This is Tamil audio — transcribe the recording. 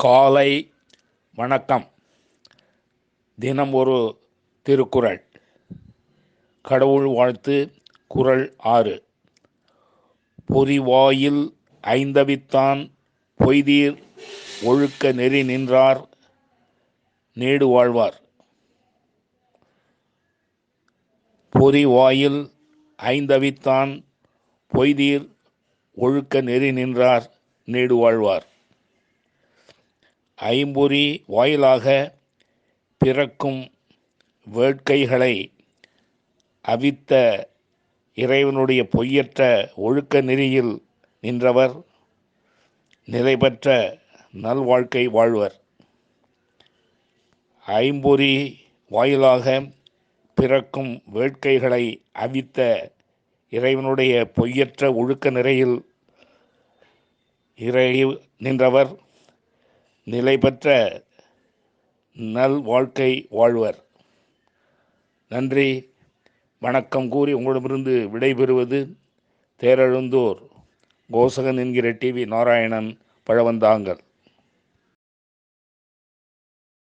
காலை வணக்கம். தினம் ஒரு திருக்குறள். கடவுள் வாழ்த்து குறள் ஆறு. பொறிவாயில் ஐந்தவித்தான் பொய்தீர் ஒழுக்க நெறி நின்றார் நீடு வாழ்வார். பொறிவாயில் ஐந்தவித்தான் பொய்தீர் ஒழுக்க நெறி நின்றார் நீடு வாழ்வார். ஐம்பொறி வாயிலாக பிறக்கும் வேட்கைகளை அவித்த இறைவனுடைய பொய்யற்ற ஒழுக்க நெறியில் நின்றவர் நிலைபெற்ற நல்வாழ்க்கை வாழ்வர். ஐம்பொறி வாயிலாக பிறக்கும் வேட்கைகளை அவித்த இறைவனுடைய பொய்யற்ற ஒழுக்க நிறையில் இறை நின்றவர் நிலை பெற்ற நல் வாழ்க்கை வாழ்வர். நன்றி. வணக்கம் கூறி உங்களிடமிருந்து விடைபெறுவது தேரெழுந்தூர் கோசகன் என்கிற டிவி நாராயணன் பழவந்தாங்கல்.